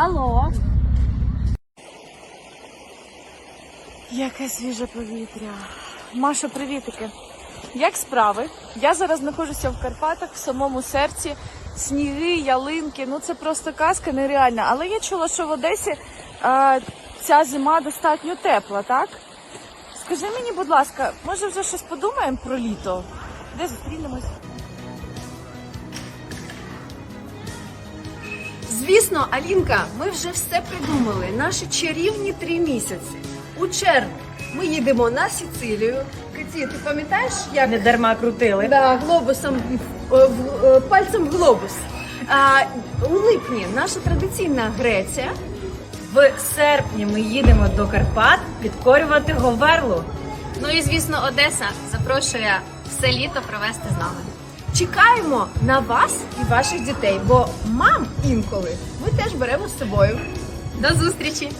Алло. Яке свіже повітря. Маша, привітики. Як справи? Я зараз знаходжуся в Карпатах, в самому серці. Сніги, ялинки, ну це просто казка нереальна. Але я чула, що в Одесі е, ця зима достатньо тепла, так? Скажи мені, будь ласка, може вже щось подумаємо про літо? Де зустрінемось? Звісно, Алінка, ми вже все придумали. Наші чарівні три місяці. У червні ми їдемо на Сицилію. Каті, ти пам'ятаєш, як Не дарма крутили. да, глобусом е, в- е, пальцем в глобус? А, у липні наша традиційна Греція. В серпні ми їдемо до Карпат підкорювати Говерлу. Ну і звісно, Одеса запрошує все літо провести з нами. Чекаємо на вас і ваших дітей, бо мам інколи ми теж беремо з собою. До зустрічі!